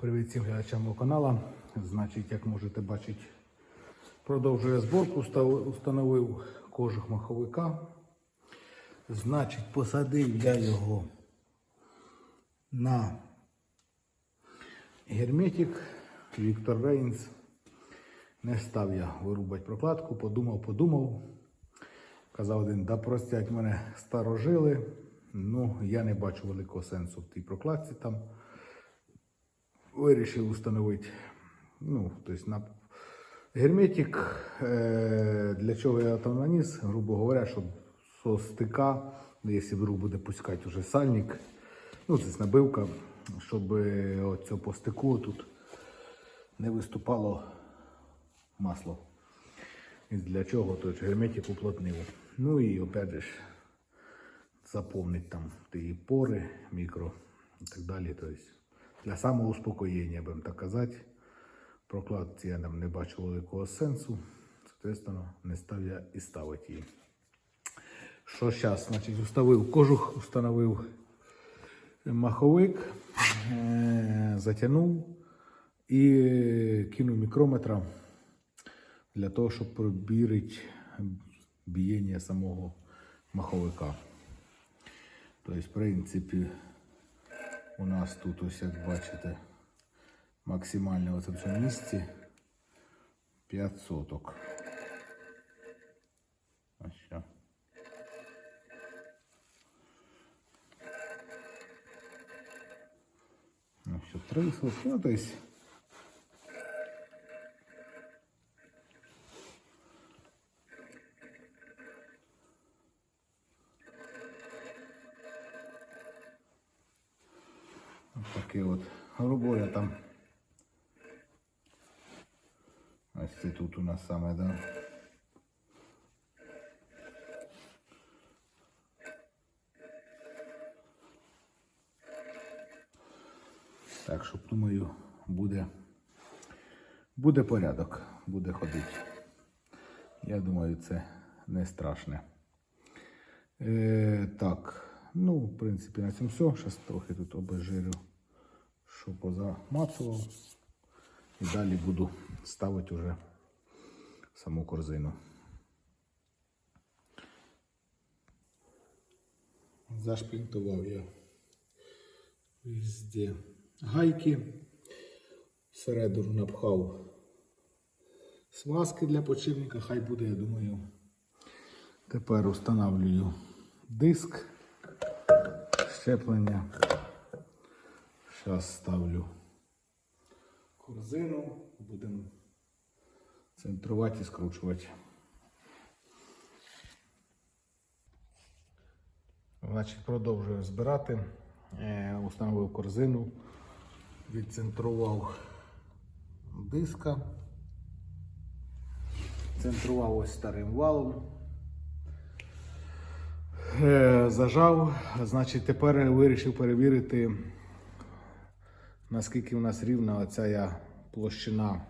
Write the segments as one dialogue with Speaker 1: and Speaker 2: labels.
Speaker 1: Привіт всім глядачам мого каналу. Значить, як можете бачити, продовжує зборку, установив кожух маховика. Значить, посадив я його на герметик Віктор Рейнс. Не став я вирубати прокладку, подумав, подумав. Казав один, да простять мене старожили. Ну, я не бачу великого сенсу в тій прокладці там. Вирішив встановити, ну, тобто на герметик. Е, для чого я там наніс, грубо говоря, щоб со стика, ну, якщо вдруг буде пускати вже сальник, ну, це набивка, щоб е, оцю по стику тут не виступало масло. І для чого той герметик уплотнив. Ну і опять же заповнить там ті пори, мікро і так далі. Тобто для самоуспокоєння, будемо так казати. Прокладці я не бачу великого сенсу. Соответственно, не став я і ставити її. Що зараз? Значить, установив кожух, установив маховик, е, затягнув і кинув мікрометра для того, щоб пробірити бієння самого маховика. Тобто, в принципі, у нас тут, ось як бачите, максимально в цьому місці 5 соток. Ось. Ну, що три сотки, ну, то есть Ось такий от. Грубо говоря, там. Ось це тут у нас саме, да. Так, що думаю, буде, буде порядок, буде ходити. Я думаю, це не страшне. Е, так, ну, в принципі, на цьому все. Зараз трохи тут обезжирю, що позамацував. І далі буду ставити вже саму корзину. Зашпінтував я везде гайки. Всередину напхав смазки для почивника. Хай буде, я думаю. Тепер встановлюю диск щеплення. Зараз ставлю корзину, будемо центрувати і скручувати. Значить, продовжую збирати. Е, Установив корзину, відцентрував диска, центрував ось старим валом. Е, Зажав, значить, тепер вирішив перевірити, наскільки у нас рівна оця площина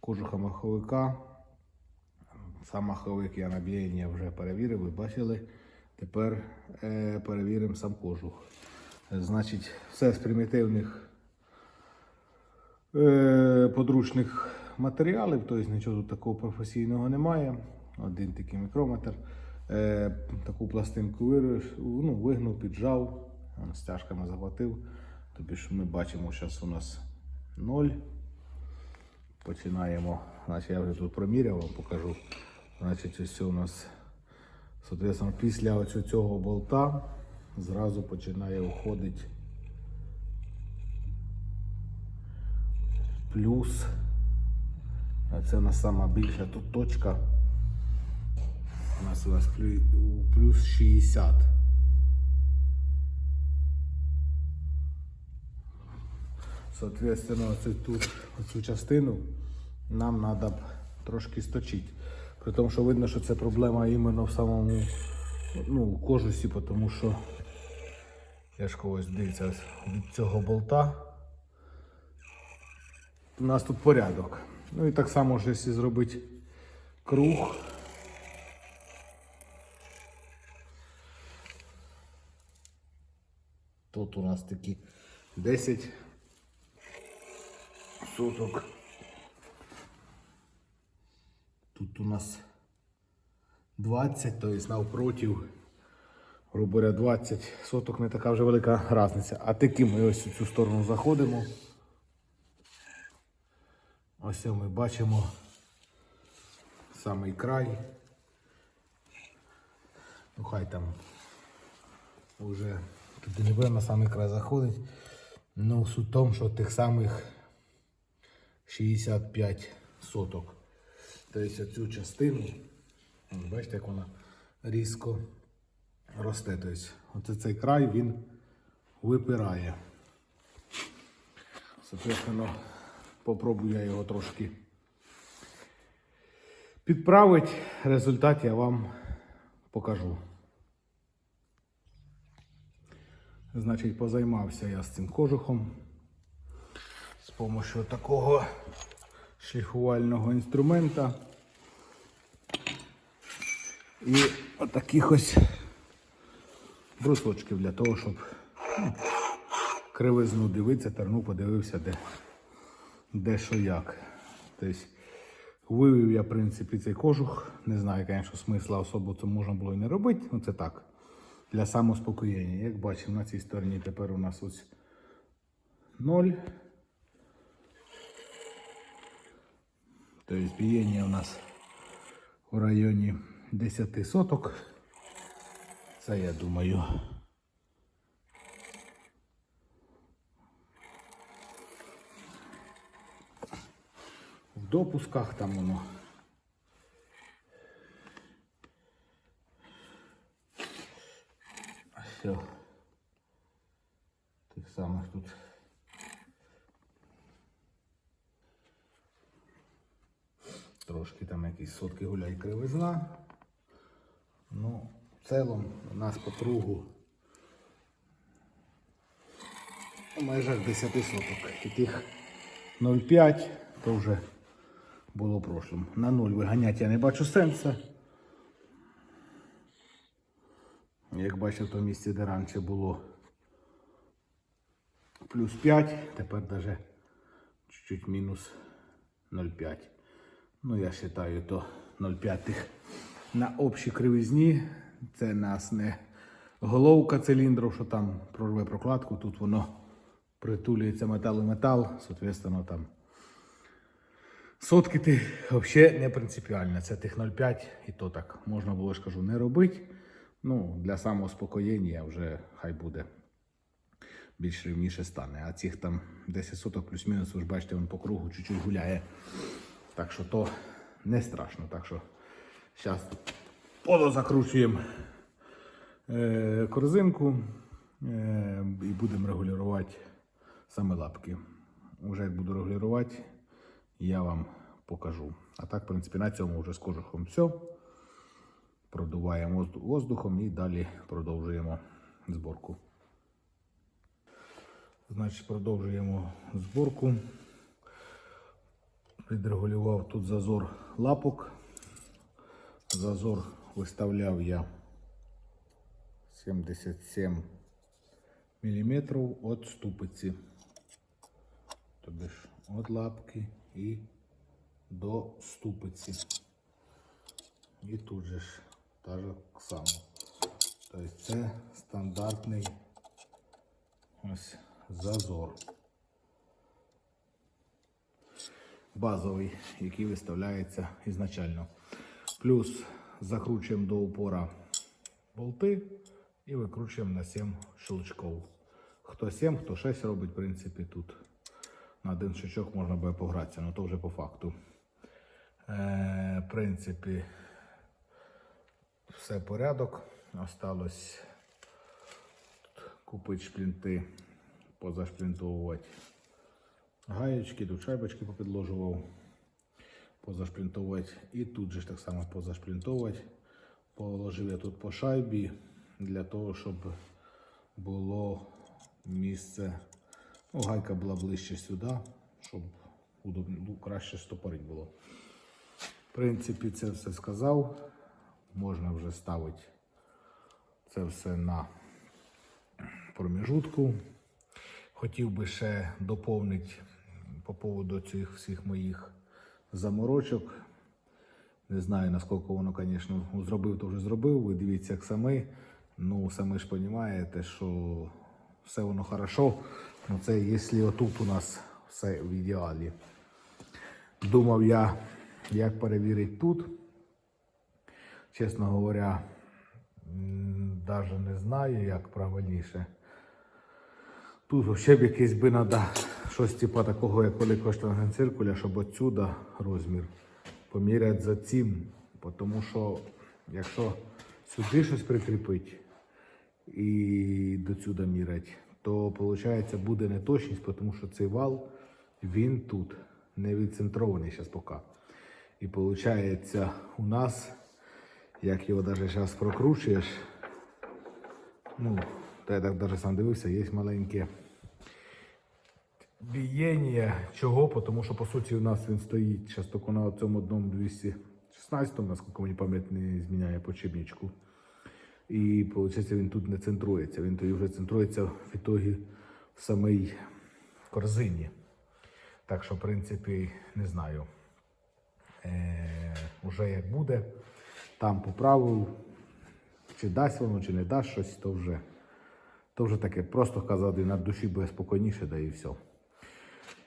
Speaker 1: кожуха маховика. Сам маховик я на біяння вже перевірив, ви бачили. Тепер е, перевіримо сам кожух. Значить, все з примітивних е, подручних матеріалів, тобто нічого тут такого професійного немає. Один такий мікрометр. Е, таку пластинку вирив, ну, вигнув, піджав, стяжками захватив. Тобі ж ми бачимо, зараз у нас 0. Починаємо. Значить, я вже тут проміряв, вам покажу. Значить, ось у нас, соответственно, після ось цього болта зразу починає уходити плюс. Це у нас сама більша тут точка. У нас у нас плюс 60. Соответственно, оцю тут оцю частину нам треба трошки сточити. При тому, що видно, що це проблема іменно в самому ну, кожусі, тому що я ж когось дивіться від цього болта. У нас тут порядок. Ну і так само, ж, якщо зробити круг. Тут у нас такі 10 соток. Тут у нас 20, тобто навпротив, грубо говоря, 20 соток не така вже велика різниця. А таки ми ось у цю сторону заходимо. Ось ми бачимо самий край. Ну хай там вже туди не будемо на самий край заходить. Ну, суть в тому, що тих самих 65 соток. Тобто цю частину, бачите, як вона різко росте. Тобто, оце цей край він випирає. Соответственно, попробую я його трошки підправити. Результат я вам покажу. Значить, позаймався я з цим кожухом допомогою такого шліфувального інструмента і отаких ось брусочків для того, щоб ну, кривизну дивитися, терну подивився, де, де що як. Тобто вивів я, в принципі, цей кожух. Не знаю, звісно, смисла особо це можна було і не робити. Ну це так. Для самоспокоєння. Як бачимо, на цій стороні тепер у нас ось 0. Тобто бієння у нас в районі 10 соток. Це я думаю. В допусках там воно. Все. Тих самих тут. Трошки там якісь сотки гуляй кривизна. Ну, в цілому у нас по кругу в межах 10 соток. І тих 0,5 то вже було в прошлому. На 0 виганяти я не бачу сенсу. Як бачив, в тому місці, де раніше було плюс 5, тепер навіть чуть-чуть мінус 0,5. Ну, я вважаю, то 0,5 на общій кривизні. Це нас не головка циліндру, що там прорве прокладку, тут воно притулюється метал і метал, соответственно, там сотки ти взагалі не принципіально. Це тих 0,5 і то так можна було ж кажу не робити. Ну, для самоуспокоєння вже хай буде більш рівніше стане. А цих там 10 соток плюс-мінус, ви ж бачите, він по кругу чуть-чуть гуляє. Так що то не страшно. Так що зараз позакручуємо е, корзинку е, і будемо регулювати саме лапки. Уже як буду регулювати, я вам покажу. А так, в принципі, на цьому вже з кожухом все. Продуваємо воздухом і далі продовжуємо зборку. Значить, продовжуємо зборку. Підрегулював тут зазор лапок. Зазор виставляв я 77 мм від ступиці. Тобто ж від лапки і до ступиці. І тут же ж та ж саме. Тобто це стандартний ось зазор. Базовий, який виставляється ізначально. Плюс закручуємо до упора болти і викручуємо на 7 щелчков. Хто 7, хто 6 робить, в принципі, тут на один щелчок можна буде погратися, але то вже по факту. Е, в принципі, все порядок. Осталось купити шплінти, позашплінтовувати гаєчки, тут шайбочки попідложував, позашплінтовувати. І тут же ж так само позашплінтовувати. Положив я тут по шайбі для того, щоб було місце. Ну, гайка була ближче сюди, щоб удобно, ну, краще стопорить було. В принципі, це все сказав. Можна вже ставити це все на проміжутку. Хотів би ще доповнити по поводу цих всіх моїх заморочок. Не знаю, наскільки воно, звісно, зробив, то вже зробив. Ви дивіться, як самі. Ну, самі ж розумієте, що все воно хорошо. Ну, це якщо отут у нас все в ідеалі. Думав я, як перевірити тут. Чесно говоря, навіть не знаю, як правильніше. Тут взагалі б якийсь би треба щось типу такого, як великого штангенциркуля, щоб отсюда розмір поміряти за цим. Тому що якщо сюди щось прикріпити і до сюди міряти, то виходить буде неточність, тому що цей вал він тут не відцентрований зараз поки. І виходить у нас, як його навіть зараз прокручуєш, ну, та я так навіть сам дивився, є маленьке бієння. Чого? Тому що, по суті, у нас він стоїть зараз на цьому одному 216, наскільки мені пам'ять не зміняє почебничку. І виходить, він тут не центрується. Він тоді вже центрується в ітогі в самій корзині. Так що, в принципі, не знаю. Е, уже як буде, там поправив, чи дасть воно, чи не дасть щось, то вже, то вже таке. Просто казати, на душі буде спокійніше, да і все.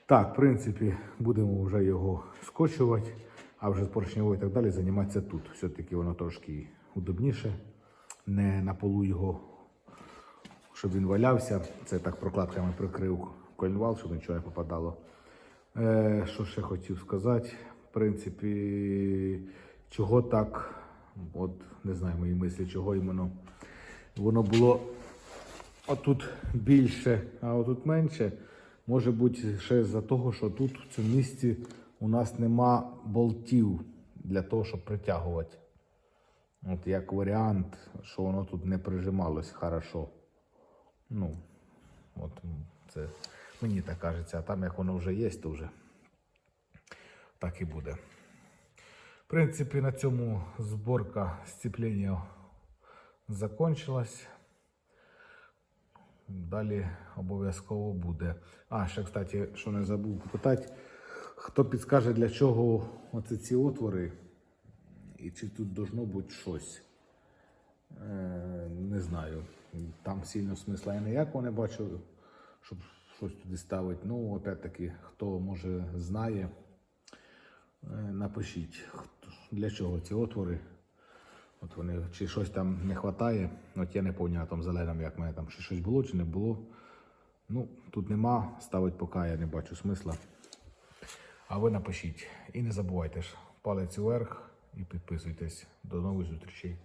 Speaker 1: Так, в принципі, будемо вже його скочувати, а вже з поршневою і так далі займатися тут. Все-таки воно трошки удобніше. Не на полу його, щоб він валявся. Це так прокладками прикрив кольнвал, щоб нічого не попадало. Е, що ще хотів сказати? В принципі, чого так, от не знаю мої мислі, чого іменно воно було отут більше, а отут менше. Може бути ще з-за того, що тут в цьому місці у нас нема болтів для того, щоб притягувати. От як варіант, що воно тут не прижималось хорошо. Ну, от це мені так кажеться, а там як воно вже є, то вже так і буде. В принципі, на цьому зборка сцеплення закончилась. Далі обов'язково буде. А, ще, кстати, що не забув попитати, хто підскаже, для чого оці ці отвори, і чи тут должно бути щось. Е, не знаю. Там сильно смисла я ніякого не бачу, щоб щось туди ставити. Ну, опять-таки, хто може знає, е, напишіть, для чого ці отвори. От вони, чи щось там не вистачає. От я не пам'ятаю там зеленим, як мене там чи щось було, чи не було. Ну, тут нема, ставить поки я не бачу смисла. А ви напишіть. І не забувайте ж, палець вверх і підписуйтесь. До нових зустрічей.